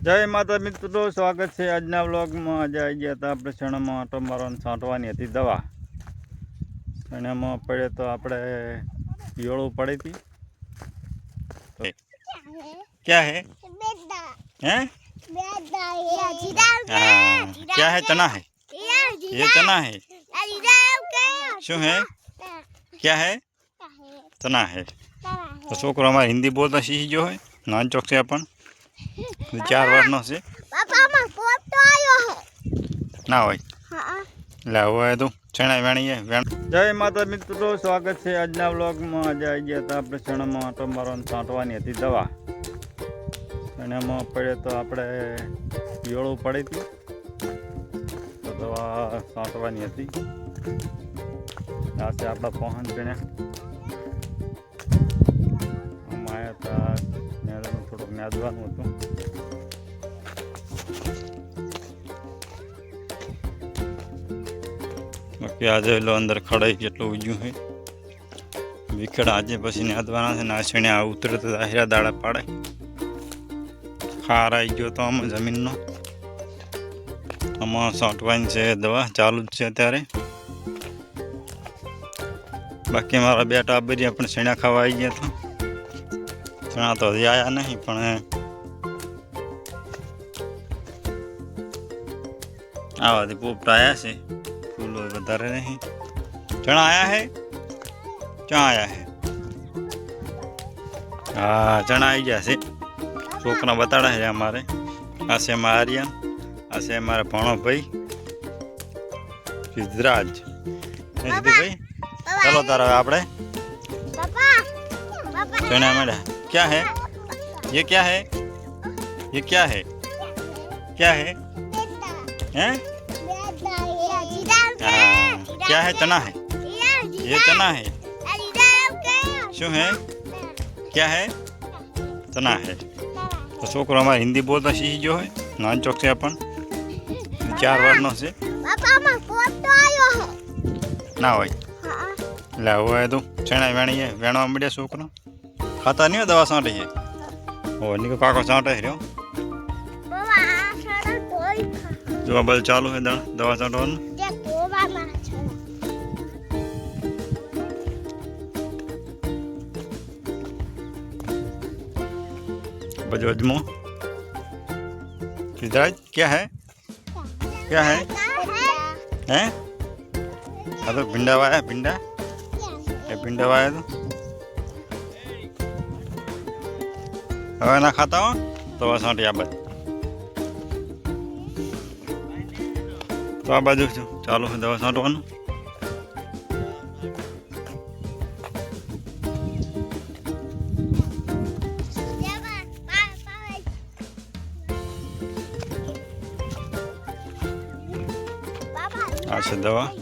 જય માતા મિત્રો સ્વાગત છે આજના વ્લોગમાં આજે આવી ગયા હતા આપણે ચણામાં આટો મારવાની છાંટવાની હતી દવા ચણામાં પડે તો આપણે પિયોળું પડી હતી ક્યાં હે હે हाँ, क्या है चना है ये चना है શું હે ક્યાં હે ચના હે તો છોકરો અમારે હિન્દી બોલતા શીખી ગયો હોય નાનચોક છે પણ ચાર વર્ષનો છે. ના હોય. લે હવે તો ચણા વેણીએ જય માતા મિત્રો સ્વાગત છે આજના વ્લોગમાં. આજે આવી ગયા હતા આપણે ચણામાં આટો મારવાની છાંટવાની હતી દવા. ચણામાં પડે તો આપણે પિયોળું પડી હતી. તો દવા છાંટવાની હતી. આ છે આપણા પહોંચ ગણ્યા આમાં હતા થોડુંક નેદવાનું હતું. બાકી આજે એલો અંદર ખડાઈ કેટલું ઉજ્યું હોય વિકડ આજે પછી નાદવાના છે નાસીને આ ઉતરે તો આહિરા દાડા પાડે. ખાર આવી ગયો તો આમાં જમીનનો. આમાં સાંટવાની છે દવા, ચાલુ જ છે અત્યારે. બાકી મારા બે ટાબરિયા પણ શેણા ખાવા આવી ગયા હતા ચણા તો હજી આવ્યા નહીં પણ આવાથી પોપટા આવ્યા છે. ફૂલો વધારે નહીં. ચણા આવ્યા હે? ચણા આવ્યા હે? હા ચણા આવી ગયા છે. છોકરા બતાડા છે અમારે. આ છે અમારા આર્યન. આ છે અમારા ભણોભાઈ. સિદ્ધરાજ. ભાઈ ચાલો તારા આપણે. ચણા મળ્યા. क्या है ये क्या है ये क्या है क्या है हैं हाँ, क्या है चना है ये चना है શું है क्या है ચના है તો છોકરો અમારે હિન્દી બોલતા શીખી ગયો હોય નાનચોક છે પણ ચાર વર્ષનો છે ના હોય એટલે હવે તો ચણા વેણીએ વેણવા મળ્યા છોકરો ખાતા નહીં હોય દવા છાંટે છે? હો નીકો કાકો છાંટે રહ્યો? જો આ બધું ચાલુ છે દણ, દવા છાંટવાનું? બધું અજમો? સિદ્ધરાજ ક્યાં હે? ક્યાં હે? હે? આ તો ભીંડા વાયા, ભીંડા? એ હવે ના ખાતા હો તો સાંટી આ બાજુ તો આ બાજુ છું ચાલુ છે દવા છાંટવાનું આ છે દવા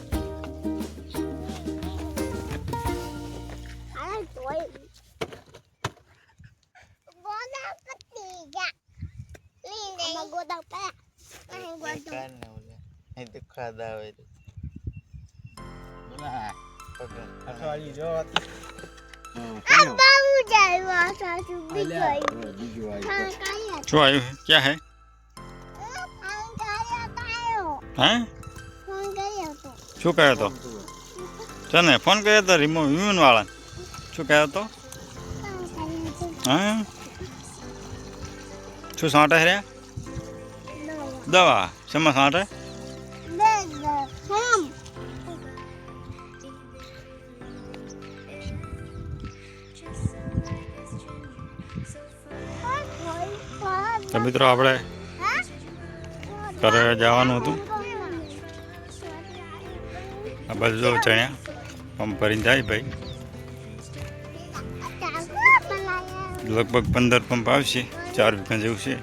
શું આવ્યું છે ક્યાં હે હે શું કહ્યો તો છે ને ફોન કર્યો તો રિમો વિમન વાળા શું કહ્યો તો હા શું સાંટે રહ્યા દવા શેમાં સાંટે તો મિત્રો આપણે ઘરે જવાનું હતું. આ બધો ચણ્યા પંપ ભરીને જાય ભાઈ. લગભગ પંદર પંપ આવશે, ચાર વીઘા જેવું છે.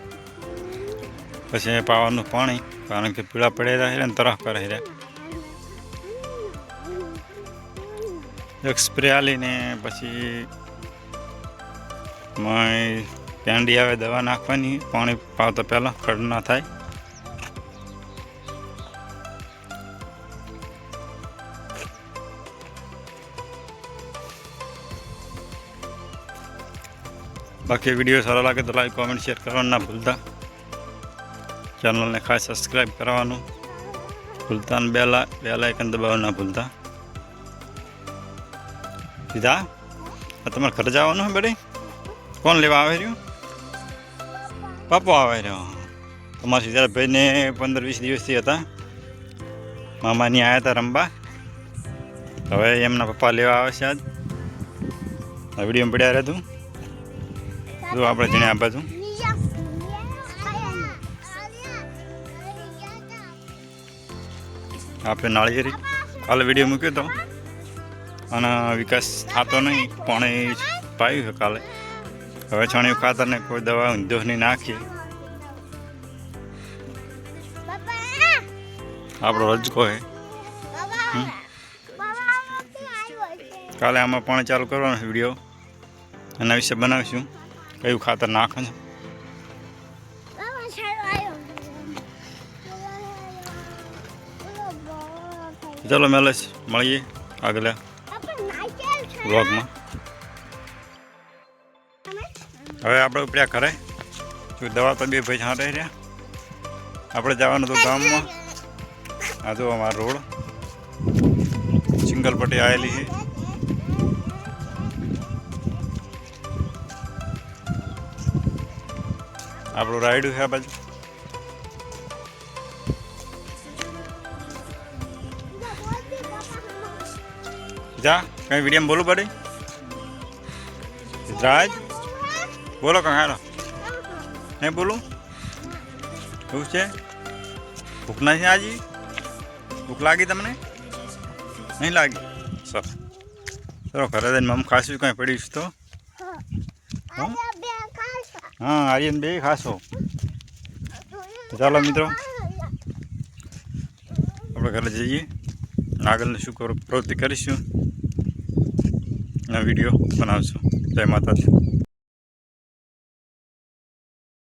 પછી પાવાનું પાણી. કારણ કે પીળા પડેલા છે ને તરફ કરે છે એક સ્પ્રે આલીને પછી મય પેંડી આવે દવા નાખવાની, પાણી પાવતા પહેલાં ખડ ના થાય. બાકી વીડિયો સારો લાગે તો લાઈક કોમેન્ટ શેર કરવાનું ના ભૂલતા. ચેનલને ખાસ સબસ્ક્રાઈબ કરવાનું ભૂલતા ને, બેલા લા બે લાઇકન દબાવવા ના ભૂલતા. સીધા? તમારે ઘરે જવાનું હે બડી? કોણ લેવા આવે રહ્યું? પાપો આવે રહ્યો. તમારા સીધા ભાઈને પંદર વીસ દિવસથી હતા. મામાની આવ્યા હતા રમવા હવે એમના પપ્પા લેવા આવે છે આજ. વીડિયો પડ્યા રહે તું. જો આપણે જણે આ બાજુ. આપણે નાળિયેરી કાલે વીડિયો મૂક્યો હતો અને વિકાસ થતો નહીં, પણ એ પાયું છે કાલે. હવે છણિયું ખાતર ને કોઈ દવા ઊંધો નહીં નાખીએ. આપણો રજકો છે કાલે આમાં પાણી ચાલુ કરવાનો વીડિયો એના વિશે બનાવીશું. કયું ખાતર નાખે ચલો મેલેશ મળીએ આગલા વ્લોગમાં હવે આપણે ઉપડ્યા ઘરે. જો દવા તો બે ભાઈ છાંટે રહ્યા. આપણે જવાનું હતું ગામમાં. આ જો અમારો રોડ. સિંગલ પટ્ટી આવેલી છે. આપણું રાયડું છે આ બાજુ. જા કઈ વીડિયો બોલું પડે સિદ્ધરાજ બોલો કંઈ હાલો નહીં બોલું એવું છે ભૂખ નથી આજી ભૂખ લાગી તમને નહીં લાગી સર ચલો ઘરે જઈને મમ ખાશું કંઈ પડીશ તો હા આર્યન બે ખાશો તો ચાલો મિત્રો આપણે ઘરે જઈએ આગળને શું કરો પ્રવૃત્તિ કરીશું અને વીડિયો બનાવશું. જય માતાજી.